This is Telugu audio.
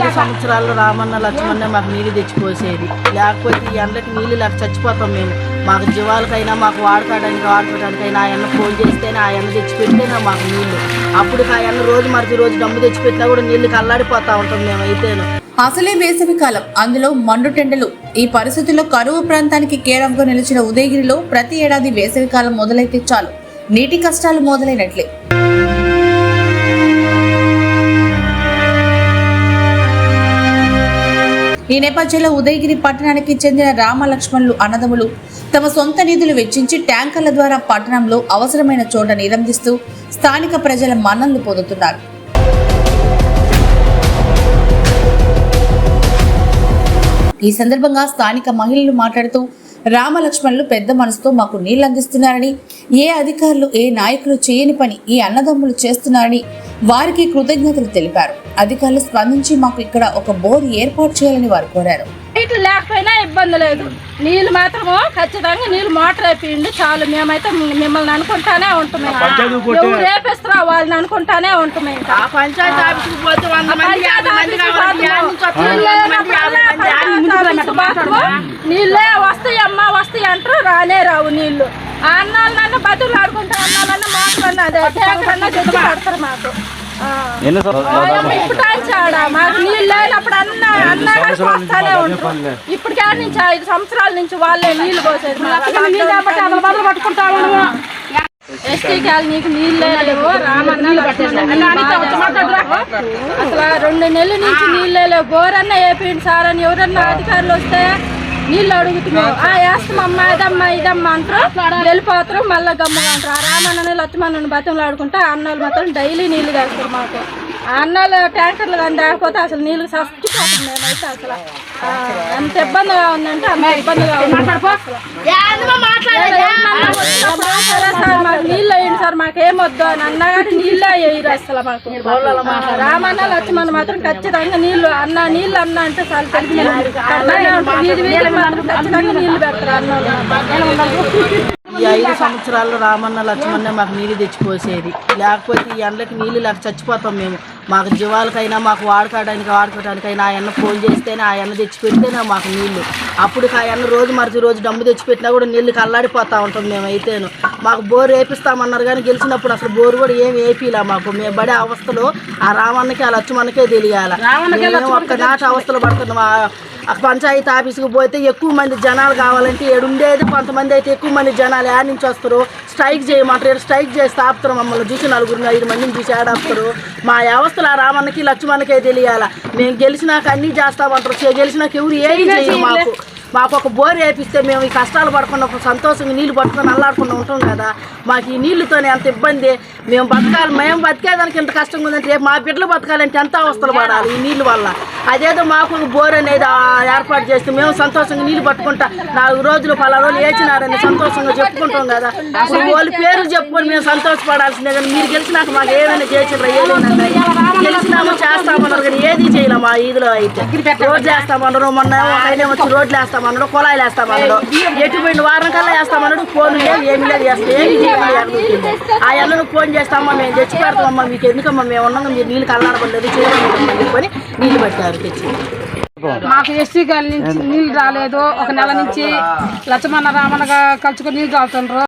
సంవత్సరాలు రామన్న లక్ష్మణ మాకు నీళ్ళు తెచ్చిపోసేది. లేకపోతే ఈ ఎండకి నీళ్ళు లేక చచ్చిపోతాం మేము. మాకు జీవాలకైనా మాకు వాడుకోవడానికి వాడుకోవడానికైనా ఆ ఎన్న ఫోన్ చేస్తేనే ఆ ఎన్న తెచ్చి పెడితేనే మాకు నీళ్ళు అప్పుడు ఆ ఎన్న రోజు మరిచి రోజు డమ్ము తెచ్చి పెట్టినా కూడా నీళ్ళకి కల్లాడిపోతా ఉంటాం మేము అయితేను. అసలే వేసవి కాలం. అందులో మండుటెండలు ఈ పరిస్థితుల్లో కరువు ప్రాంతానికి కేరంగా నిలిచిన ఉదయగిరిలో ప్రతి ఏడాది వేసవి కాలం మొదలైతే చాలు. నీటి కష్టాలు మొదలైనట్లే. ఈ నేపథ్యంలో ఉదయగిరి పట్టణానికి చెందిన రామలక్ష్మణులు అన్నదములు తమ సొంత నిధులు వెచ్చించి ట్యాంకర్ల ద్వారా పట్టణంలో అవసరమైన చోట నిరందిస్తూ స్థానిక ప్రజల మన్ననలు పొందుతున్నారు. ఈ సందర్భంగా స్థానిక మహిళలు మాట్లాడుతూ రామలక్ష్మణులు పెద్ద మనసుతో మాకు నీళ్ళు అందిస్తున్నారని ఏ అధికారులు ఏ నాయకులు చేయని పని ఈ అన్నదమ్ములు చేస్తున్నారని వారికి కృతజ్ఞతలు తెలిపారు. అధికారులు స్పందించి మాకు ఇక్కడ ఒక బోర్ ఏర్పాటు చేయాలని వారు కోరారు. నీళ్ళు లేకపోయినా ఇబ్బంది లేదు. నీళ్ళు మాత్రము ఖచ్చితంగా నీళ్ళు మోటార్ అయిపోయింది చాలు. మేమైతే మిమ్మల్ని అనుకుంటానే ఉంటాం ఎవరు రేపిస్తారో వాళ్ళని అనుకుంటానే ఉంటాం ఇంకా. పంచాయతీ ఆఫీస్కి పోతే వంద మంది. నీళ్ళు వస్తాయి అమ్మా వస్తాయి అంటారు రానే రావు నీళ్ళు. అన్నాలన్నా బతులు ఆడుకుంటే అదే ట్యాంకర్ తెచ్చి పెడతారు మాకు. ఇప్పుడు కాడి నుంచి ఐదు సంవత్సరాల నుంచి వాళ్ళే నీళ్ళు పోసేది ఎస్టీ నీకు నీళ్ళు లేవు రామన్న అసలు రెండు నెలల నుంచి నీళ్ళు లేవు. బోరన్న వేపిండి సార్ అని ఎవరన్నా అధికారులు వస్తే నీళ్ళు అడుగుతున్నాం ఆ వేస్తామమ్మా ఇదమ్మా ఇదమ్మా అంటారు. వెళ్ళిపోతారు మళ్ళీ గమ్ముగా అంటారు. ఆ రామన్నని లక్ష్మణని బతంలో ఆడుకుంటా అన్నలు అన్నాలు మాత్రం డైలీ నీళ్ళు కడతారు మాకు. అన్నాలు ట్యాంకర్లు కానీ దాకపోతే అసలు నీళ్ళు మేమైతే అసలు. ఆ, ఎంత ఇబ్బందిగా ఉందంటే అంత ఇబ్బందిగా ఉంది. నీళ్ళు వేయండి సార్ మాకేం వద్దు అని అన్నగారు నీళ్ళే వేయరు అసలు మాకు. రామన్న లక్ష్మణ మాత్రం ఖచ్చితంగా నీళ్ళు అన్న నీళ్ళు అన్న అంటే చాలా వీధి వీధి మాత్రం ఖచ్చితంగా నీళ్ళు పెడతారు అన్న ఈ ఐదు సంవత్సరాలు రామన్న లక్ష్మణ మాకు నీళ్ళు తెచ్చిపోసేది. లేకపోతే ఈ ఎండకి నీళ్ళు లేక చచ్చిపోతాం మేము. మాకు జీవాలకైనా మాకు వాడుకోవడానికి వాడుకోవడానికైనా ఆ ఎన్న ఫోన్ చేస్తేనే ఆ ఎన్న తెచ్చి పెడితేనే మాకు నీళ్ళు. అప్పుడు ఆ ఎన్న రోజు మరిచి రోజు డమ్ము తెచ్చి పెట్టినా కూడా నీళ్ళు కల్లాడిపోతా ఉంటాం మేము అయితేను మాకు బోర్ వేపిస్తామన్నారు కానీ గెలిచినప్పుడు అసలు బోరు కూడా ఏమి వేపిలా మాకు. మేము పడే అవస్థలో ఆ రామన్నకి ఆ లక్ష్మణకే తెలియాలి. మేము ఒక్క నాట అవస్థలు పడుతున్నాం. పంచాయతీ ఆఫీస్కి పోతే ఎక్కువ మంది జనాలు కావాలంటే ఏడు ఉండేది కొంతమంది అయితే ఎక్కువ మంది జనాలు యాడ్ నుంచి వస్తారు. స్ట్రైక్ చేయమంటారు. స్ట్రైక్ చేసి ఆపుతారు మమ్మల్ని. చూసి నలుగురిని ఐదు మందిని చూసి ఆడాపుతారు మా వ్యవస్థలు ఆ రామన్నకి లక్ష్మణకే తెలియాల? మేము గెలిచినాక అన్నీ చేస్తామంటారు చే- గెలిచినాక ఎవరు ఏది చేయరు మాకు. మాకు ఒక బోర్ వేపిస్తే మేము ఈ కష్టాలు పడకుండా సంతోషంగా నీళ్ళు పట్టుకొని అల్లాడకుండా ఉంటాం కదా. మాకు ఈ నీళ్ళతోనే ఎంత ఇబ్బంది. మేము బతకాలి. మేము బతికేదానికి ఎంత కష్టంగా ఉందంటే రేపు మా బిడ్డలు బతకాలంటే ఎంత అవస్థలు పడాలి ఈ నీళ్ళు వల్ల? అదేదో మాకు బోర్ అనేది ఏర్పాటు చేస్తే మేము సంతోషంగా నీళ్ళు పట్టుకుంటా నాలుగు రోజులు పలా రోజులు వేసినారని సంతోషంగా చెప్పుకుంటాం కదా. అప్పుడు వాళ్ళ పేర్లు చెప్పుకొని మేము సంతోషపడాల్సిందే కానీ మీరు గెలిచినాక మాకు ఏమైనా చేసిండ్రా ఏదైనా గెలిచినామో చేస్తామన్నారు కానీ ఏది చేయలే మా ఈదులో అయితే. రోడ్లు వేస్తామన్నారు మొన్న ఆయన వచ్చి రోడ్లు వేస్తామన్నాడు కుళాయిలు వేస్తామన్నాడు ఎటువంటి వారం కల్లా వేస్తామన్నాడు ఫోన్ లేదు ఏమి లేదు వేస్తాం ఏమి ఆ ఎల్లను ఫోన్ చేస్తామా మేము తెచ్చి పెడతామమ్మా మీకు ఎందుకమ్మా మేము ఉన్నాం మీరు నీళ్ళు కల్లాడబడలేదు చెప్పని నీళ్ళు పట్టారు. మాకు ఎస్సీ గారి నుంచి నీళ్ళు రాలేదు. ఒక నెల నుంచి లచ్చమన్న రామన్నగా కలుచుకొని నీళ్ళు తాగుతుండ్రు.